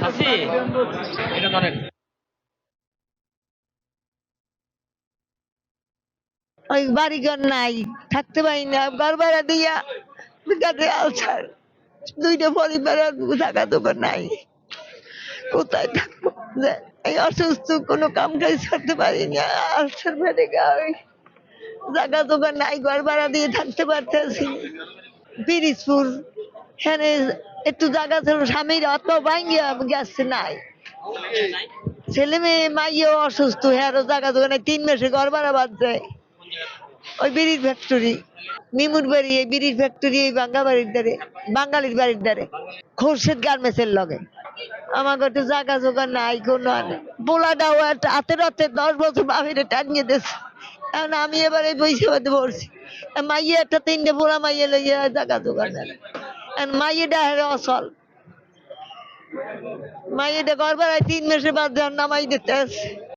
চাচি এটা ধরেন। ওই বাড়িঘর নাই, থাকতে পারি না, ঘর ভাড়া দিয়া আলসার দুইটা পরিবারের থাকা দোকান নাই। কোথায় থাকব? এই অসুস্থ, কোনো কাম কাজ করতে পারি না আলসার বেড়ে গাই জায়গা দোকান নাই, ঘর ভাড়া দিয়ে থাকতে পারতেছি। পিরিজপুর এখানে একটু জায়গা ছিল, স্বামীর অত ভাঙ্গিয়া গেছে, নাই। ছেলে মেয়ে, মাইও অসুস্থ হ্যাঁ জায়গা দোকানে তিন মাসে ঘর ভাড়া যায় ওই বিড়ির ফ্যাক্টরি মিমুর বাড়ি, এই বিড়ির ফ্যাক্টরি এই বাঙ্গা বাড়ির ধারে, বাঙালির বাড়ির ধারে, খোরশেদ গার্মেন্টসের লগে। আমার তো জায়গা জোগা নাই, কোনো পোলাটাও একটা হাতে রাতে দশ বছর বাহিরে টানিয়ে দিয়েছে। এখন আমি এবারে পাতে পড়ছি মাইয়ে একটা তিনটে পোড়া মাইয়ে লইয়া জায়গা জোগা নেই। মাইয়েটা হেরে অসল। মাইয়েটা ভাড়ায় তিন মাসের বাদ যখন নামাই দিতে আসছে